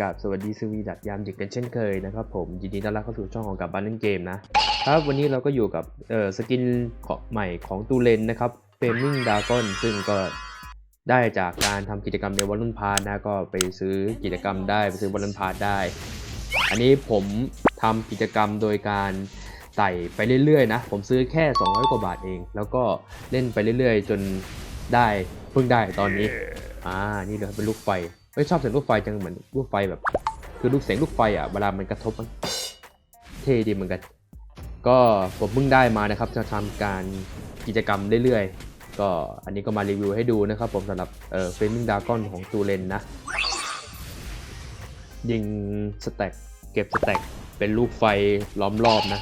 กับสวัสดีสวีดัดยามดึกกันเช่นเคยนะครับผมยินดีต้อนรับเข้าสู่ช่องของกับบ้านเล่นเกมนะครับวันนี้เราก็อยู่กับเอ่อสกินขอใหม่ของตูเลนนะครับเฟมมิ่งดากอนซึ่งก็ได้จากการทำกิจกรรมในวอลลุ่นพาร์นะก็ไปซื้อกิจกรรมได้ไปซื้อวอลลุ่นพาร์ได้ อันนี้ผมทำกิจกรรมโดยการไต่ไปเรื่อยๆนะผมซื้อแค่ 200 กว่าบาทเอง แล้วก็เล่นไปเรื่อยๆ จนได้เพิ่งได้ตอนนี้อ่านี่เลยเป็นลูกไฟ เอ้ยชอบเสียงลูกไฟจังเหมือนลูกไฟแบบ คือลูกเสียงลูกไฟอะเวลามันกระทบมันเท่ดีเหมือนกัน ก็ผมเพิ่งได้มานะครับจะทำการกิจกรรมเรื่อยๆ ก็อันนี้ก็มารีวิวให้ดูนะครับผมสำหรับเอ่อเฟรมิงดากอนของตูเลนนะ ยิงสแต็กเก็บสแต็กเป็นลูกไฟล้อมรอบนะ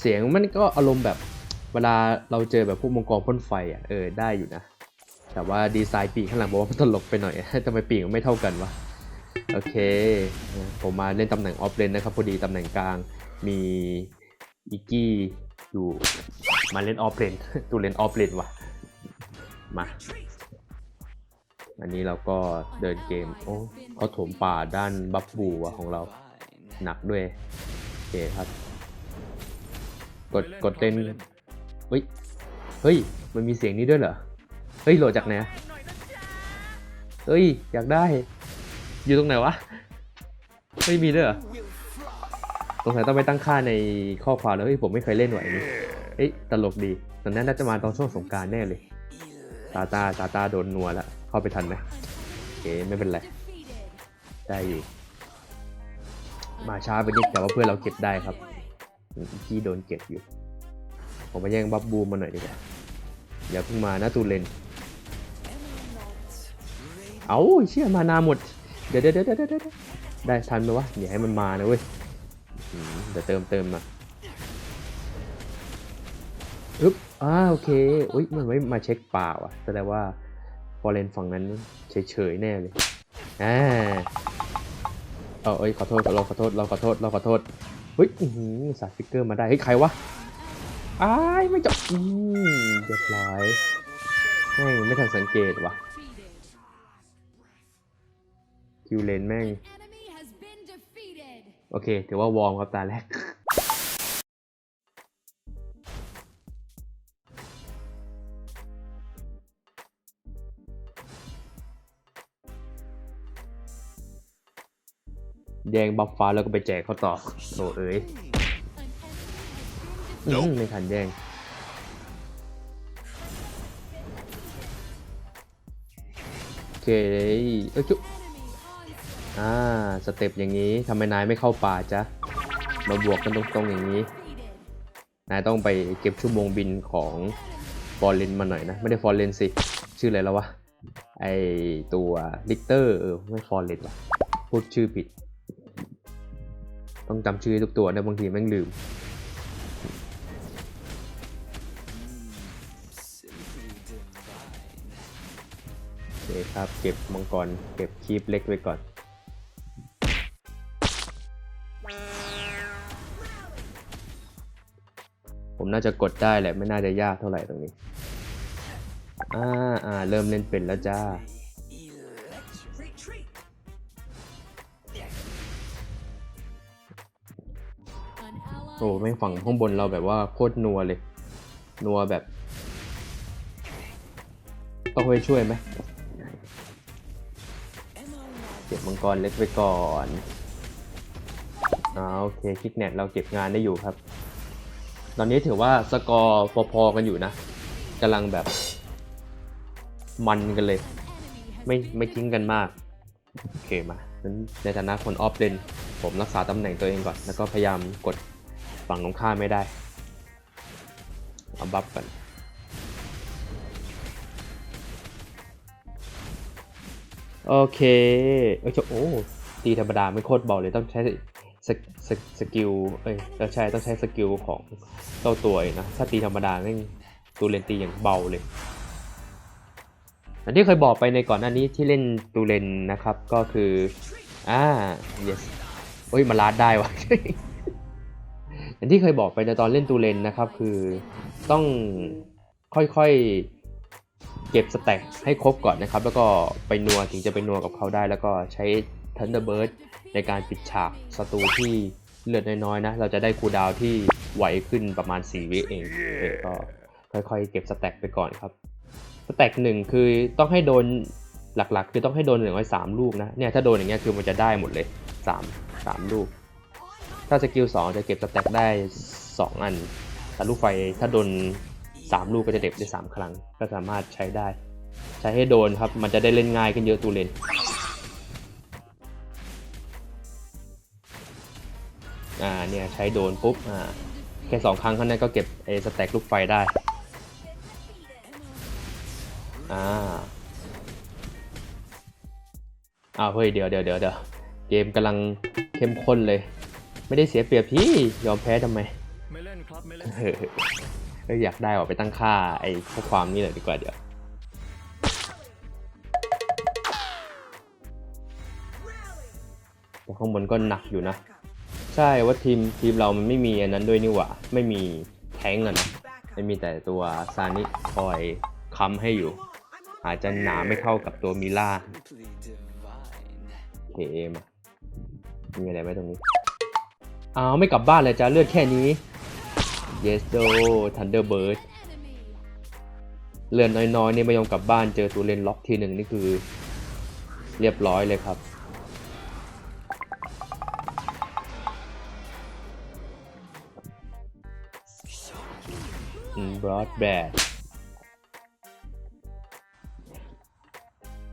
เสียงมันก็อารมณ์แบบเวลาเราเจอแบบพวกมังกรพ่นไฟอะเออได้อยู่นะ แต่ว่าดีไซน์ปีกข้างหลังบอกว่ามันตลกไปหน่อย ทำไมปีกมันไม่เท่ากันวะ โอเค ผมมาเล่นตำแหน่งออฟเลนนะครับ พอดีตำแหน่งกลางมีอีกี้อยู่มาเล่นออฟเลนตูเล่นออฟเลนวะมา อันนี้เราก็เดินเกม โอ้เขาโถมป่าด้านบัฟบูวะของเราหนักด้วย โอเคครับ กดกดเล่นเฮ้ย เฮ้ย มันมีเสียงนี้ด้วยเหรอ เฮ้ยโหลดจากไหนอะเฮ้ย อยากได้ อยู่ตรงไหนวะ เฮ้ย มีด้วยเหรอสงสัยต้องไปตั้งค่าในข้อความแล้วเฮ้ยผมไม่เคยเล่นหน่อยนี้เฮ้ย ตลกดีตอนนั้นน่าจะมาตอนช่วงสงการแน่เลย ตาตาตาตาโดนนัวแล้วเข้าไปทันไหมโอเคไม่เป็นไร ได้อยู่ มาช้าไปนิดแต่ว่าเพื่อนเราเก็บได้ครับที่โดนเก็บอยู่ ผมมาแย่งบับบูมมาหน่อยดีกว่าอย่าเพิ่งมานะตูเลน เอาเชี่ยมานาหมด เดี๋ยวเดี๋ยวเดี๋ยวเดี๋ยวได้ทันไหมวะอย่าให้มันมานะเว้ยเดี๋ยวเติมเติมมาอึ๊บอ่าโอเคอุ้ยมันไม่มาเช็คป่าว่ะแสดงว่าฟอร์เรนฝั่งนั้นเฉยๆแน่เลยอ่าเอาเอ้ยขอโทษเราขอโทษเราขอโทษเราขอโทษเฮ้ยอื้อหือสาดฟิกเกอร์มาได้เฮ้ยใครวะอ้ายไม่จบอืมเรียบร้อยแม่ไม่ทันสังเกตว่ะ คิวเลนแม่ง enemy has been defeated. โอเคถือว่าวอร์มครับตาแรกแย่งบัฟฟ้าแล้วก็ไปแจกเขาต่อโถเอ้ย An enemy has been defeated. อืมไม่ทันแย่งโอเคเอ้ยจุ๊ Enemy onslaught. อ่าสเต็ปอย่างนี้ทำไมนายไม่เข้าป่าจ๊ะ มาบวกกันตรงๆอย่างนี้ นายต้องไปเก็บชั่วโมงบินของฟอร์เรนมาหน่อยนะ ไม่ได้ฟอร์เรนสิ ชื่ออะไรแล้ววะ ไอตัวลิกเตอร์เออไม่ฟอร์เรนวะพูดชื่อผิด ต้องจำชื่อทุกตัวนะบางทีแม่งลืมโอเคครับ เก็บมังกร เก็บคีบเล็กไว้ก่อน น่าจะกดได้แหละไม่น่าจะยากเท่าไหร่ตรงนี้อ่าอ่าเริ่มเล่นเป็นแล้วจ้าโอ้แม่งฝั่งข้างบนเราแบบว่าโคตรนัวเลย นัวแบบ ต้องไปช่วยไหมเก็บมังกรเล็กไว้ก่อนอ่าโอเคคิกเน็ตเราเก็บงานได้อยู่ครับ ตอนนี้ถือว่าสกอร์พอๆกันอยู่นะกำลังแบบ มันกันเลย ไม่ไม่ทิ้งกันมาก โอเคมาในฐานะคนออฟเลนผมรักษาตำแหน่งตัวเองก่อน แล้วก็พยายามกดฝั่งตรงข้ามไม่ได้เอาบัฟกันโอเคเอ้โอ้ตีธรรมดาไม่โคตรเบาเลยต้องใช้ สกสกสกิล เอ้ยต้องใช้ต้องใช้สกิลของเจ้าตัวนะ ถ้าตีธรรมดาแม่งตัวเลนตีอย่างเบาเลยอย่างที่เคยบอกไปในก่อนหน้านี้ที่เล่นตูเลนนะครับ ก็คือ อ่า yes โอ้ยมาลาดได้วะอย่างที่เคยบอกไปในตอนเล่นตูเลนนะครับ คือต้องค่อยๆเก็บสแต็กให้ครบก่อนนะครับ แล้วก็ไปนัวถึงจะไปนัวกับเขาได้ แล้วก็ใช้ Thunderbird ในการปิดฉากศัตรูที่เลือดน้อยๆนะ เราจะได้คูลดาวน์ที่ไหวขึ้นประมาณ 4 วิเองเออก็ค่อยๆ เก็บสแต็กไปก่อนครับ สแต็กหนึ่งคือต้องให้โดนหลักๆ คือต้องให้โดนอย่างน้อยสามลูกนะ เนี่ยถ้าโดนอย่างเงี้ยคือมันจะได้หมดเลยสามสามลูก ถ้าสกิลสองจะเก็บสแต็กได้สองอันแต่ลูกไฟถ้าโดนสามลูกก็จะเด็บได้สามครั้ง ก็สามารถใช้ได้ ใช้ให้โดนครับ มันจะได้เล่นง่ายขึ้นเยอะตูเลน อ่าเนี่ยใช้โดนปุ๊บอ่าแค่สองครั้งเท่านั้นก็เก็บไอ้สแต็กลูกไฟได้อ่าอ้าวเฮ้ยเดี๋ยวเดี๋ยวเดี๋ยวเดี๋ยวเกมกำลังเข้มข้นเลย ไม่ได้เสียเปรียบพี่ยอมแพ้ทำไมไม่เล่นครับไม่เล่นเออเอ้ยอยากได้ออกไปตั้งค่าไอ้ข้อความนี่เลยดีกว่าเดี๋ยวแต่ข้างบนก็หนักอยู่นะ ใช่ว่าทีมทีมเรามันไม่มีอันนั้นด้วยนี่หว่า ไม่มีแท้งอะนะไม่มีแต่ตัวซานิคอยค้ำให้อยู่ อาจจะหนาไม่เท่ากับตัวมิล่าโอเคมามีอะไรไหมตรงนี้อ้าวไม่กลับบ้านเลยจ้าเลือดแค่นี้ yes do thunderbird Enemy. เลือดน้อยๆนี่ไม่ยอมกลับบ้านเจอตูเลนล็อกทีหนึ่งนี่คือ เรียบร้อยเลยครับ บรอดแบด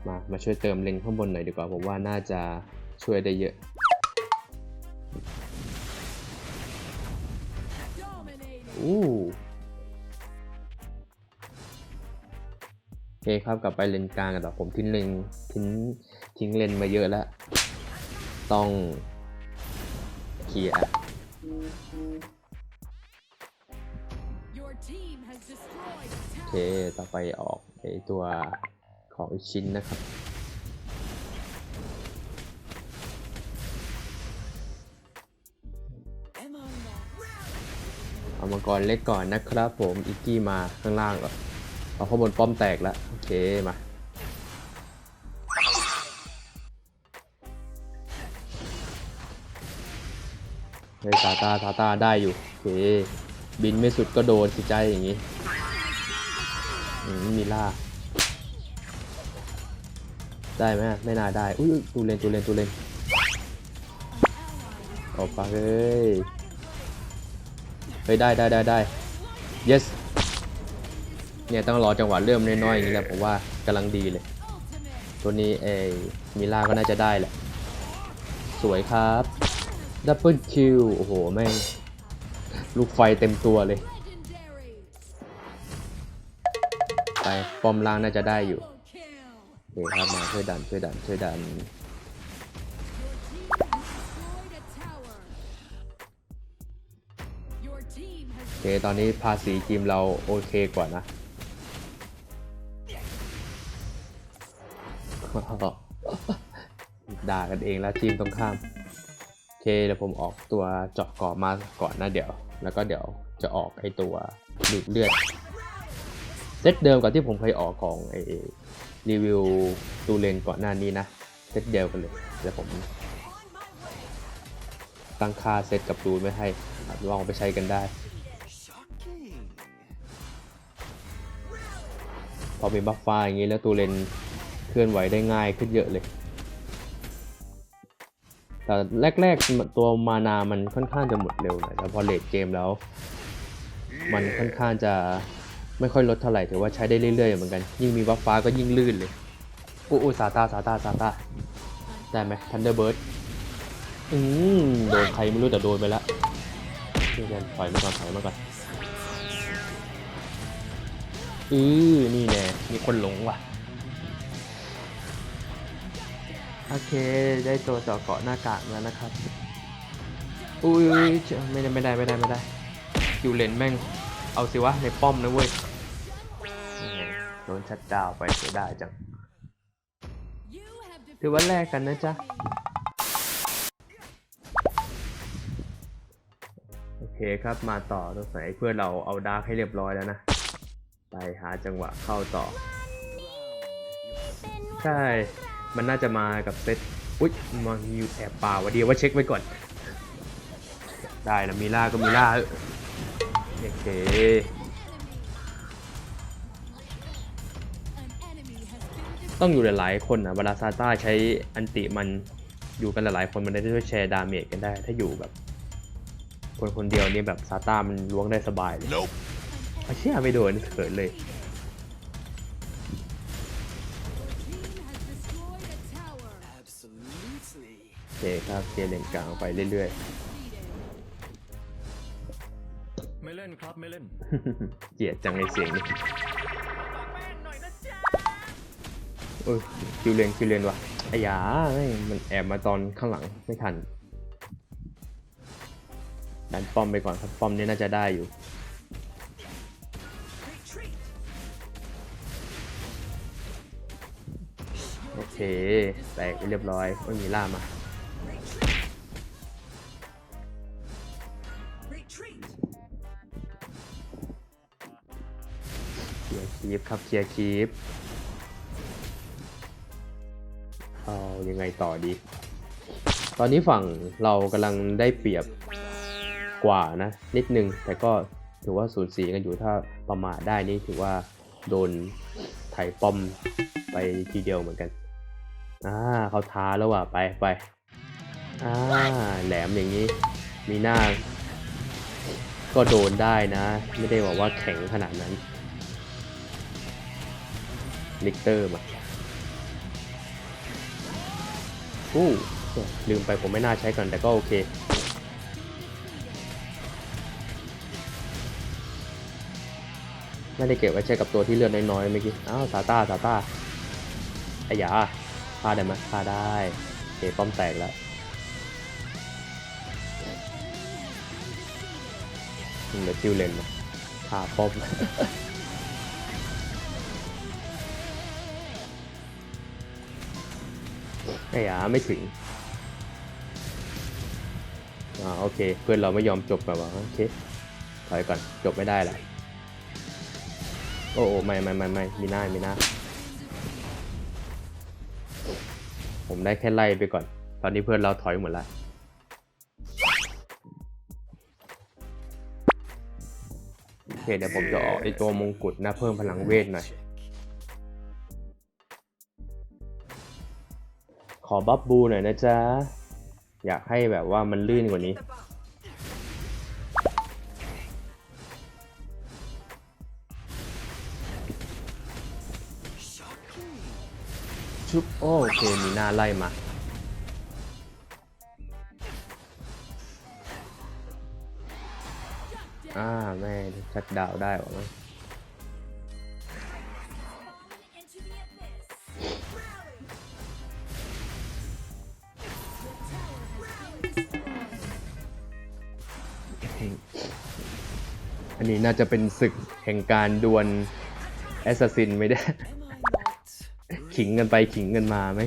มา มาช่วยเติมเลนข้างบนหน่อยดีกว่า ผมว่าน่าจะช่วยได้เยอะ Dominating. อู้โอเคครับกลับไปเลนกลางกันต่อผมทิ้งเลนทิ้งทิ้งเลนมาเยอะแล้ว ต้องเคลียร์ ต่อไปออกไอตัวของอีกชิ้นนะครับ เอามังกรเล็กก่อนนะครับผม อิกกี้มาข้างล่างก่อนเอาข้างบนป้อมแตกแล้ว โอเค มาเฮ้ยตาตาตาตาได้อยู่ โอเค บินไม่สุดก็โดนสิใจอย่างงี้ มมีล่า ได้ไหมไม่น่าได้ อุ้ยตูเลนตูเลนตูเลนออกไปเฮ้ยเฮ้ยได้ได้ได้ได้ yes เนี่ยต้องรอจังหวะเริ่มน้อยๆอย่างนี้แหละผมว่ากำลังดีเลย ตัวนี้เอมิล่าก็น่าจะได้แหละ สวยครับดับเบิลคิวโอ้โหแม่งลูกไฟเต็มตัวเลย ไปป้อมล่างน่าจะได้อยู่ Double kill. โอเครับมาช่วยดันช่วยดันช่วยดันโอเคตอนนี้ภาษีทีมเราโอเคกว่านะด่ากันเองแล้วทีมตรงข้ามโอเคเดี๋ยวผมออกตัวเจาะกาะมาก่อนนะเดี๋ยว แล้วก็เดี๋ยวจะออกไอตัวดูดเลือด ซตเดิมกับที่ผมเคยออกของไอรีวิวตูเลนก่อนหน้านี้นะ เซตเดียวกันเลยเดี๋ยวผมตั้งค่าเซตกับดูนไม่ให้ลองไปใช้กันได้ พอมีบัฟฟ้าอย่างนี้แล้วตูเลนเคลื่อนไหวได้ง่ายขึ้นเยอะเลย แต่แรกๆตัวมานามันค่อนข้างจะหมดเร็วหน่อยแล้วพอเลทเกมแล้ว มันค่อนข้างจะ ไม่ค่อยลดเท่าไหร่ถือว่าใช้ได้เรื่อยๆเหมือนกัน ยิ่งมีบัฟฟ้าก็ยิ่งลื่นเลยอู้อู้ซาตาซาตาซาตาได้ไหมทันเดอร์เบิร์ดอืมโดนใครไม่รู้แต่โดนไปแล้วนี่กันถอยมาก่อนถอยมาก่อนอือนี่แน่มีคนหลงว่ะ โอเค ได้ตัวเจาะเกาะหน้ากากแล้วนะครับ อุ้ยไม่ได้ไม่ได้ไม่ได้ไม่ได้คิวเลนแม่ง เอาสิวะในป้อมนะเว้ยนี่ไงโดนชัดดาวน์ไปเสียดายจัง You have ถือว่าแลกกันนะจ๊ะโอเคครับมาต่อต้องใส่เพื่อนเราเอาดาร์กให้เรียบร้อยแล้วนะ ไปหาจังหวะเข้าต่อ ใช่ มันน่าจะมากับเซตอุ๊ยมาอยู่แอบป่าวะเดียวว่าเช็คไว้ก่อน ได้นะมีล่าก็มีล่าเออ โอเค An enemy has been ต้องอยู่หลายๆคนนะเวลาซาต้าใช้อันติมันอยู่กันหลายๆคนมันได้ช่วยแชร์ดาเมจกันได้ ถ้าอยู่แบบ คนคนเดียวนี่แบบซาต้ามันล้วงได้สบายเลย Nope. ไอ้เชี่ยไม่โดนเขินเลย Your team has destroyed a tower. Absolutely. โอเคครับเคลียร์เลนกลางไปเรื่อยไล่นครับไม่เล่นๆเกลียดจังในเสียงนี้โอ้ยคิวเลนคิวเลนว่ะไอ้ยาแม่งมันแอบมาตอนข้างหลังไม่ทันดันป้อมไปก่อนครับป้อมนี้น่าจะได้อยู่โอเคแตกไปเรียบร้อยไม่มีล่ามา คลียร์คีฟครับเคลียร์คีฟเอายังไงต่อดี ตอนนี้ฝั่งเรากำลังได้เปรียบกว่านะ นิดนึง แต่ก็ถือว่าสูญสีกันอยู่ถ้าประมาทได้นี่ถือว่าโดนไถ่ป้อมไปทีเดียวเหมือนกันอ่าเขาท้าแล้วว่ะไปไปอ่าแหลมอย่างนี้ มีหน้า ก็โดนได้นะ ไม่ได้บอกว่าแข็งขนาดนั้น ลิกเตอร์มาอู้ลืมไปผมไม่น่าใช้ก่อนแต่ก็โอเค ไม่ได้เก็บไว้ใช้กับตัวที่เลือดน้อยๆเมื่อกี้ อ้าวซาต้าซาต้าไอ้ยาฆ่าได้ไหมฆ่าได้โอเคป้อมแตกแล้วเดี๋ยวคิวเลนนะฆ่าป้อม อ้หยาไม่ถึงอ่าโอเค เพื่อนเราไม่ยอมจบแบบว่าโอเคถอยก่อนจบไม่ได้แหละโอ้โอ้ไม่ไม่ไม่ไม่มีหน้ามีหน้า ผมได้แค่ไล่ไปก่อน ตอนนี้เพื่อนเราถอยหมดแล้วโอเคเดี๋ยวผมจะออกไอตัวมงกุฎนะเพิ่มพลังเวทหน่อย อบัฟบูหน่อยนะจ๊ะ อยากให้แบบว่ามันลื่นกว่านี้ ชุบโอเค มีหน้าไล่มาอ่าแม่ชัดดาวได้หรอมั้ง into อันนี้น่าจะเป็นศึกแห่งการดวลแอสซัสซินไม่ได้ ขิงกันไปขิงกันมาไหม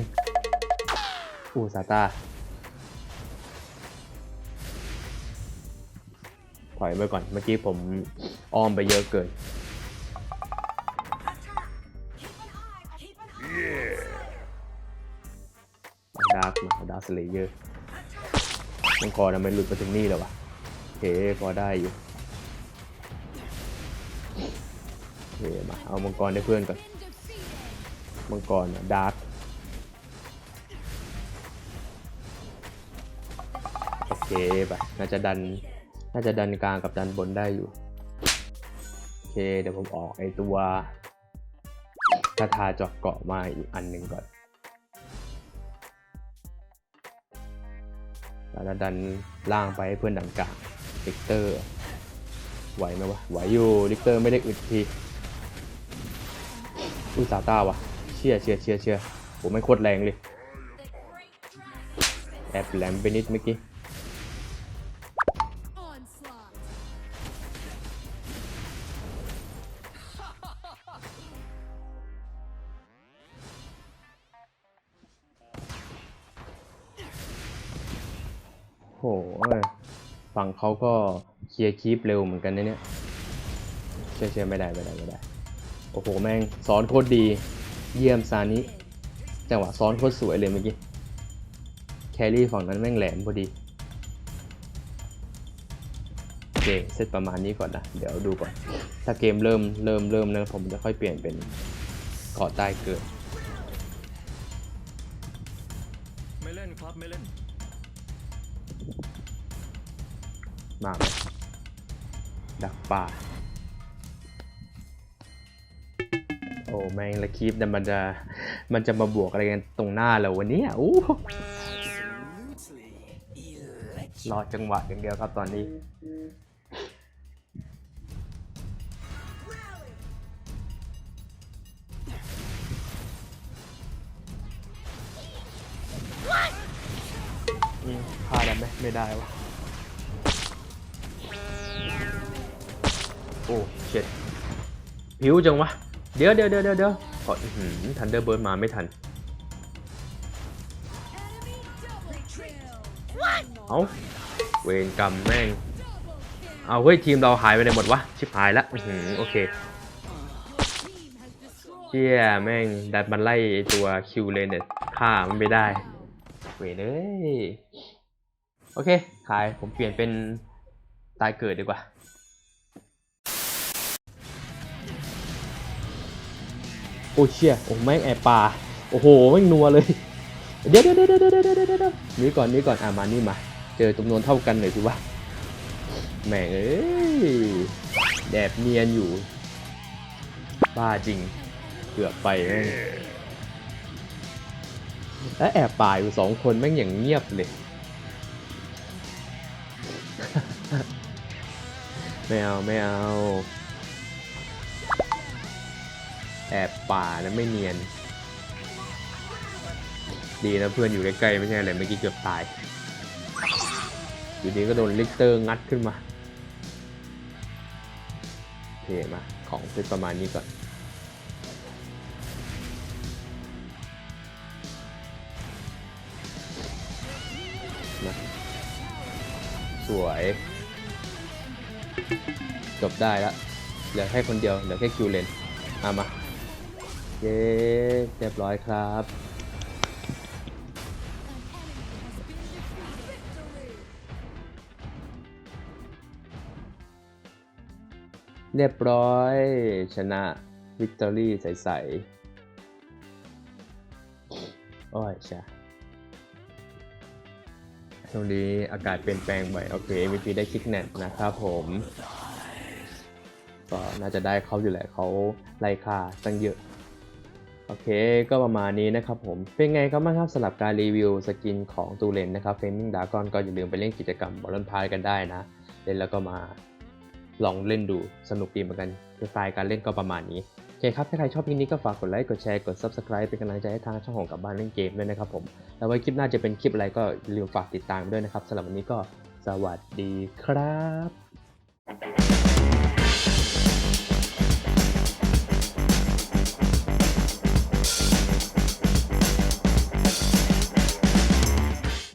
อู้ซาตาถอยไปก่อน เมื่อกี้ผมอ้อมไปเยอะเกินดาร์กมาดาร์กสเลเยอร์มังกรทำไมหลุดมาถึงนี่แล้ววะโอเคพอได้อยู่ เคมาเอามังกรให้เพื่อนก่อน มังกรดาร์กโอเคไปน่าจะดัน น่าจะดันกลางกับดันบนได้อยู่ โอเค เดี๋ยวผมออกไอตัวคาถาจอกเกาะมาอีกอันหนึ่งก่อนแล้วดันล่างไปให้เพื่อนดันกลางลิกเตอร์ ไหวไหมวะ ไหวอยู่ลิกเตอร์ไม่ได้อึดที อุ้ยซาต้าวะเชี่ยเชี่ยเชี่ยเชี่ยผมไม่โคตรแรงเลย แอบแหลมไปนิดเมื่อกี้โหฝั่งเขาก็เคลียร์คีปเร็วเหมือนกันนะเนี่ยเชื่อเชื่อไม่ได้ไม่ได้ไม่ได้ โอ้โห แม่งสอนโคตรดี เยี่ยมซานิจังหวะซ้อนโคตรสวยเลยเมื่อกี้ แครี่ฝั่งนั้นแม่งแหลมพอดีโอเคเซตประมาณนี้ก่อนนะ เดี๋ยวดูก่อน ถ้าเกมเริ่มเริ่มเริ่มนะผมจะค่อยเปลี่ยนเป็นเกาะใต้เกิด ไม่เล่นครับไม่เล่นมาไหมดักป่า โอ้แม่งละคลิปแต่ยมันจะมันจะมาบวกอะไรกันตรงหน้าเราวันนี้อู้รอจังหวะอย่างเดียวครับตอนนี้พลาดแล้วไหมไม่ได้วะโอ้เช็ดผิวจังวะ เดี๋ยวเดี๋ยวเดี๋ยวเดี๋ยวเดี๋ยวขอทันเดอร์เบิร์ดมาไม่ทัน Enemy double kill. เอาเวรกรรมแม่ง Double kill. เอาเฮ้ยทีมเราหายไปไหนหมดวะ ชิบหายละอื้อหือโอเค Your team has destroyed เชี่ยแม่งดัดมันไล่ไอ้ตัวคิวเลนเนี่ยฆ่ามันไม่ได้ เวรเอ้ยโอเคขายผมเปลี่ยนเป็นตายเกิดดีกว่า โอ้เชี่ยโอ้แม่งแอบป่าโอ้โหแม่งนัวเลย เดี๋ยวเดี๋ยวเดี๋ยวเดี๋ยวเดี๋ยวเดี๋ยวเดี๋ยวนี่ก่อนนี่ก่อนอะมานี่มา เจอจำนวนเท่ากันหน่อยสิวะแม่งเอ้ยแดบเนียนอยู่ บ้าจริง เกือบไปแม่งแล้วแอบป่าอยู่สองคนแม่งอย่างเงียบเลยไม่เอาไม่เอา แอบป่านะไม่เนียน ดีนะเพื่อนอยู่ใกล้ๆไม่ใช่อะไรเมื่อกี้เกือบตาย อยู่ดีก็โดนลิกเตอร์งัดขึ้นมาเคมาของเป็นประมาณนี้ก่อนมาสวยจบได้แล้วเหลือแค่คนเดียวเหลือแค่คิวเลนเอามา เย้เรียบร้อยครับ เรียบร้อย ชนะวิกตอรี่ใสๆโอ้ยชาช่วงนี้อากาศเปลี่ยนแปลงบ่อยโอเค MVP ได้คิกแนทนะครับผม ก็น่าจะได้เขาอยู่แหละเขาไล่ค่าตั้งเยอะ โอเค ก็ประมาณนี้นะครับผม เป็นไงครับบ้างครับสำหรับการรีวิวสกินของตูเลนนะครับเฟมิงดากอนก็อย่าลืมไปเล่นกิจกรรมบอลลอนพายกันได้นะ เล่นแล้วก็มาลองเล่นดูสนุกดีเหมือนกันสไตล์การเล่นก็ประมาณนี้โอเคครับ ถ้าใครชอบคลิปนี้ก็ฝากกดไลค์ กดแชร์ กด Subscribe เป็นกำลังใจให้ทางช่องของกับบ้านเล่นเกมด้วยนะครับผม แล้วไว้คลิปหน้าจะเป็นคลิปอะไรก็อย่าลืมฝากติดตามด้วยนะครับสำหรับวันนี้ก็สวัสดีครับ